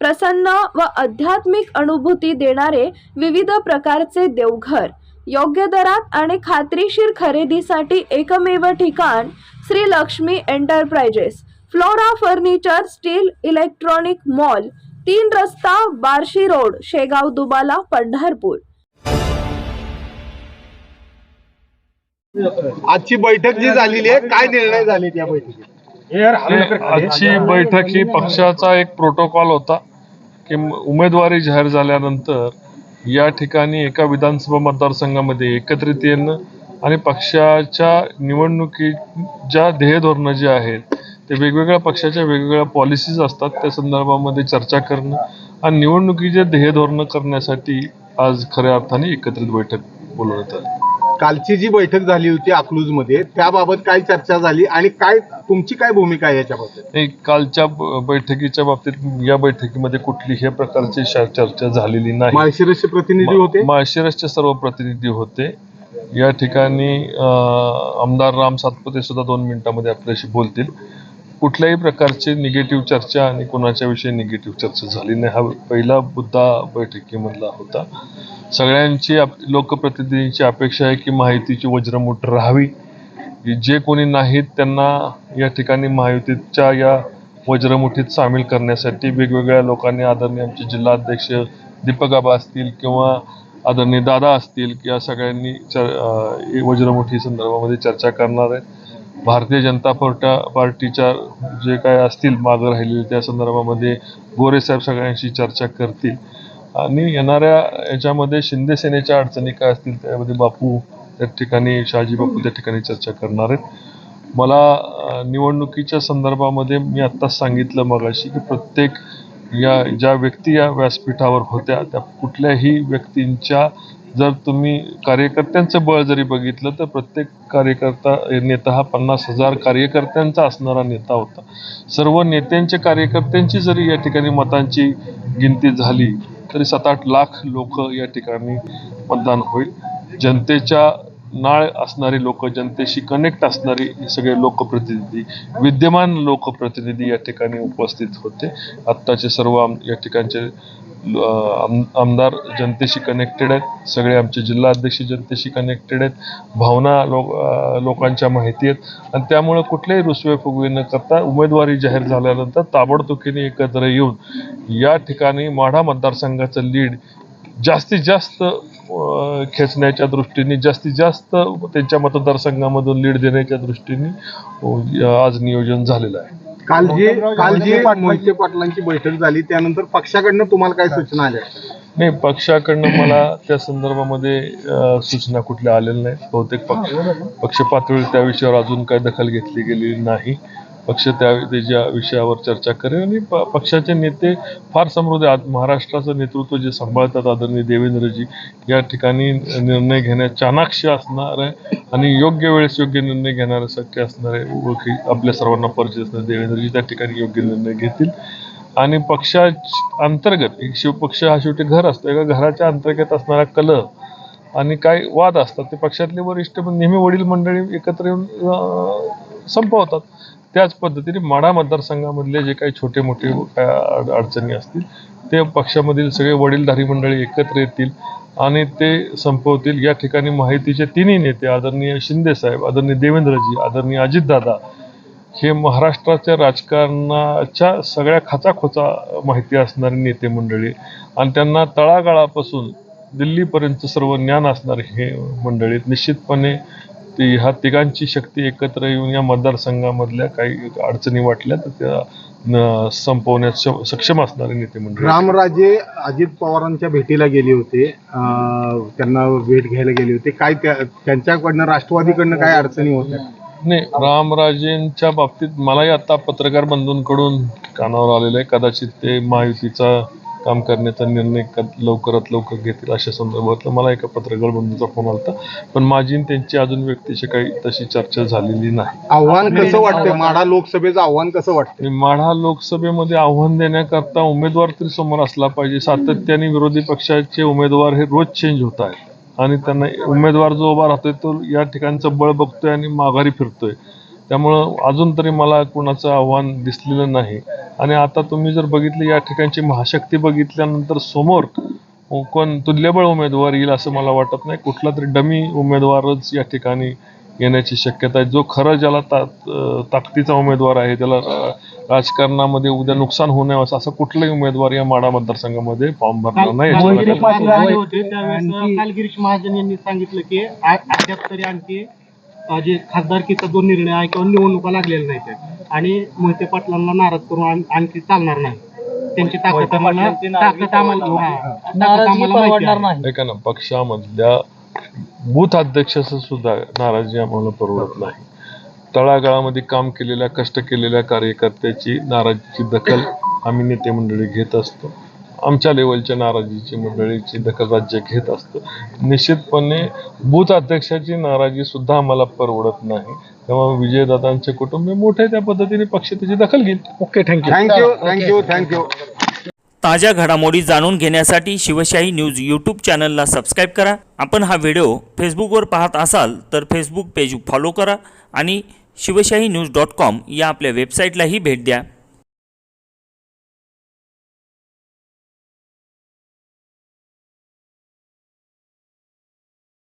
प्रसन्न व आध्यात्मिक अनुभूती देणारे विविध प्रकारचे देवघर. योग्य दरात आणि खात्रीशीर खरेदीसाठी एकमेव ठिकाण Shri Lakshmi enterprises. Flora furniture steel electronic mall तीन रस्ता बार्शी रोड शेगाव दुबाला पंढरपूर. आजची बैठक जी झालेली आहे काय निर्णय झाले त्या बैठकीत? आजची बैठक ही पक्षाचा एक प्रोटोकॉल होता की उमेदवारी जाहीर झाल्यानंतर या ठिकाणी एका विधानसभा मतदारसंघामध्ये एकत्रित येणं आणि पक्षाच्या निवडणुकी ज्या ध्येयधोरणं जे आहेत ते वेगवेगळ्या पक्षाच्या वेगवेगळ्या पॉलिसीज असतात त्या संदर्भामध्ये चर्चा करणं आणि निवडणुकीचे ध्येयधोरणं करण्यासाठी आज खऱ्या अर्थाने एकत्रित बैठक बोलवण्यात आली. कालची जी बैठक झाली होती अकलूजमध्ये त्याबाबत काय चर्चा झाली आणि काय तुमची काय भूमिका आहे याच्याबद्दल नाही कालच्या बैठकीच्या बाबतीत या बैठकीमध्ये कुठलीही प्रकारची चर्चा झालेली नाही. माळशिरसचे प्रतिनिधी होते? माळशिरसचे सर्व प्रतिनिधी होते. या ठिकाणी आमदार राम सातपुते सुद्धा दोन मिनिटांमध्ये आपल्याशी बोलतील. कुठल्याही प्रकारची निगेटिव्ह चर्चा आणि कोणाच्याविषयी निगेटिव्ह चर्चा झाली नाही. हा पहिला मुद्दा बैठकीमधला होता. सगळ्यांची आप- लोकप्रतिनिधींची अपेक्षा आहे की माहितीची वज्रमुठ राहावी. जे कोणी नाहीत त्यांना या ठिकाणी महायुतीच्या या वज्रमुठीत सामील करण्यासाठी वेगवेगळ्या लोकांनी आदरणीय आमचे जिल्हाध्यक्ष दीपक आबा असतील किंवा आदरणीय दादा असतील किंवा सगळ्यांनी चर वज्रमुठी संदर्भामध्ये चर्चा करणार आहेत. भारतीय जनता पार्टा पार्टीच्या जे काय असतील मागं राहिलेले त्या संदर्भामध्ये गोरेसाहेब सगळ्यांशी चर्चा करतील. आणि येणाऱ्या याच्यामध्ये शिंदे सेनेच्या अडचणी काय असतील त्यामध्ये बापू त्या ठिकाणी शहाजी बापू त्या ठिकाणी चर्चा करणार आहेत. मला निवडणुकीच्या संदर्भामध्ये मी आत्ताच सांगितलं मगाशी की प्रत्येक या ज्या व्यक्ती या व्यासपीठावर होत्या त्या कुठल्याही व्यक्तींच्या जर तुम्ही कार्यकर्त्यांचं बळ जरी बघितलं तर प्रत्येक कार्यकर्ता नेता हा पन्नास हजार कार्यकर्त्यांचा असणारा नेता होता. सर्व नेत्यांच्या कार्यकर्त्यांची जरी या ठिकाणी मतांची गिनती झाली तरी सात आठ लाख लोक या ठिकाणी मतदान होईल. जनतेच्या नाळ असणारी लोक जनतेशी कनेक्ट असणारी सगळे लोकप्रतिनिधी विद्यमान लोकप्रतिनिधी या ठिकाणी उपस्थित होते. आत्ताचे सर्व या ठिकाणचे आम- आमदार जनतेशी कनेक्टेड आहेत. सगळे आमचे जिल्हाध्यक्ष जनतेशी कनेक्टेड आहेत. भावना लोक लोकांच्या माहिती आहेत. आणि त्यामुळं कुठल्याही रुसवे फुगवे न करता उमेदवारी जाहीर झाल्यानंतर ताबडतोबीने एकत्र येऊन या ठिकाणी माढा मतदारसंघाचं लीड जास्तीत जास्त खेचण्याच्या दृष्टीने जास्तीत जास्त त्यांच्या मतदारसंघामधून लीड देण्याच्या दृष्टीने आज नियोजन झालेलं आहे. काल जी काल जी मोहिते पाटलांची बैठक झाली त्यानंतर पक्षाकडनं तुम्हाला काय सूचना आल्या? नाही पक्षाकडनं मला त्या संदर्भामध्ये अं, सूचना कुठल्या आलेल्या नाही बहुतेक पक्ष पक्ष पातळीवर त्या विषयावर अजून काही दखल घेतली गेलेली नाही. पक्ष त्या त्याच्या विषयावर चर्चा करेल आणि प- पक्षाचे नेते फार समृद्ध आज महाराष्ट्राचं नेतृत्व जे सांभाळतात आदरणीय देवेंद्रजी या ठिकाणी निर्णय घेण्यात चाणाक्ष असणार आहे आणि योग्य वेळेस योग्य निर्णय घेण्यासाठी असणारे ओळखी आपल्या सर्वांना परिचित असणार देवेंद्रजी त्या ठिकाणी योग्य निर्णय घेतील. आणि पक्षा अंतर्गत एक शिवपक्ष हा शेवटी घर असतो. एका घराच्या अंतर्गत असणारा कल आणि काय वाद असतात. ते पक्षातले वरिष्ठ पण नेहमी वडील मंडळी एकत्र येऊन संपवतात. त्याच पद्धतीने माढा मतदारसंघामधले जे काही छोटे मोठे काय अड- अडचणी असतील ते पक्षामधील सगळे वडीलधारी मंडळी एकत्र येतील आणि ते संपवतील. या ठिकाणी माहितीचे तिन्ही नेते आदरणीय शिंदे साहेब आदरणीय देवेंद्रजी आदरणीय अजितदादा हे महाराष्ट्राच्या राजकारणाच्या सगळ्या खचाखोचा माहिती असणारी नेते मंडळी आणि त्यांना तळागाळापासून दिल्लीपर्यंत सर्व ज्ञान असणारे हे मंडळी निश्चितपणे ती ह्या तिघांची शक्ती एकत्र येऊन या मतदारसंघामधल्या काही अडचणी वाटल्या तर त्या श- सक्षम असणारे नेते मंडळी रामराजे अजित पवारांच्या भेटीला गेले होते. त्यांना भेट घ्यायला गेले होते. काय त्या- त्यांच्याकडनं राष्ट्रवादीकडनं काय अडचणी होत्या? नाही रामराजेंच्या बाबतीत मलाही आता पत्रकार बंधूंकडून कानावर आलेलं आहे. कदाचित ते महायुतीचा काम करण्याचा निर्णय क- लवकरात लवकर घेतील अशा संदर्भातलं मला एका पत्रकार बंधूचा फोन आलता. पण माझी आणि त्यांची अजून व्यक्तीशी काही तशी चर्चा झालेली नाही. आव्हान कसं वाटतंय? माढा लोकसभेचं आव्हान कसं वाटतंय? आणि माढा लोकसभेमध्ये आव्हान देण्याकरता उमेदवार तरी समोर असला पाहिजे. सातत्याने विरोधी पक्षाचे उमेदवार हे रोज चेंज होत आहेत. आणि त्यांना उमेदवार जो उभा राहतोय तो या ठिकाणचं बळ बघतोय आणि माघारी फिरतोय. त्यामुळं अजून तरी मला कुणाचं आव्हान दिसलेलं नाही. आणि आता तुम्ही जर बघितलं या ठिकाणची महाशक्ती बघितल्यानंतर समोर कोण तुल्यबळ उमेदवार येईल असं मला वाटत नाही. कुठला तरी डमी उमेदवारच या ठिकाणी येण्याची शक्यता आहे. जो खरं ज्याला ता ताकदीचा उमेदवार आहे त्याला राजकारणामध्ये उद्या नुकसान होऊ नये असं असं कुठलाही उमेदवार या माडा मतदारसंघामध्ये फॉर्म भरणार नाही. महाजन यांनी सांगितलं की आणखी जे खासदारकीचा जो निर्णय आहे किंवा निवडणुका लागलेल्या नाहीत. आणि मोहिते पाटलांना नाराज करून आण- आणखी चालणार नाही. त्यांची ताकद आम्हाला ताकद आम्हाला हा, ताकद आम्हाला माहिती आहे. ऐका ना पक्षामधल्या बूथ अध्यक्षाचं सुद्धा नाराजी आम्हाला परवडत नाही. तळागाळामध्ये काम केलेल्या कष्ट केलेल्या कार्यकर्त्याची नाराजीची दखल आम्ही नेते मंडळी घेत असतो. आमच्या लेवलच्या नाराजीची मंडळीची दखल राज्य घेत असतो. निश्चितपणे बूथ अध्यक्षाची नाराजी सुद्धा आम्हाला परवडत नाही. त्यामुळे विजयदादांचे कुटुंब मोठे त्या पद्धतीने पक्ष त्याची दखल घेईल. Okay thank you thank you thank you thank you ताज्या घडामोडी जाणून घेण्यासाठी शिवशाही न्यूज यूट्यूब चॅनलला सबस्क्राईब करा. आपण हा व्हिडिओ फेसबुकवर पाहत असाल तर फेसबुक पेज फॉलो करा आणि शिवशाही न्यूज डॉट कॉम या आपल्या वेबसाईटलाही भेट द्या.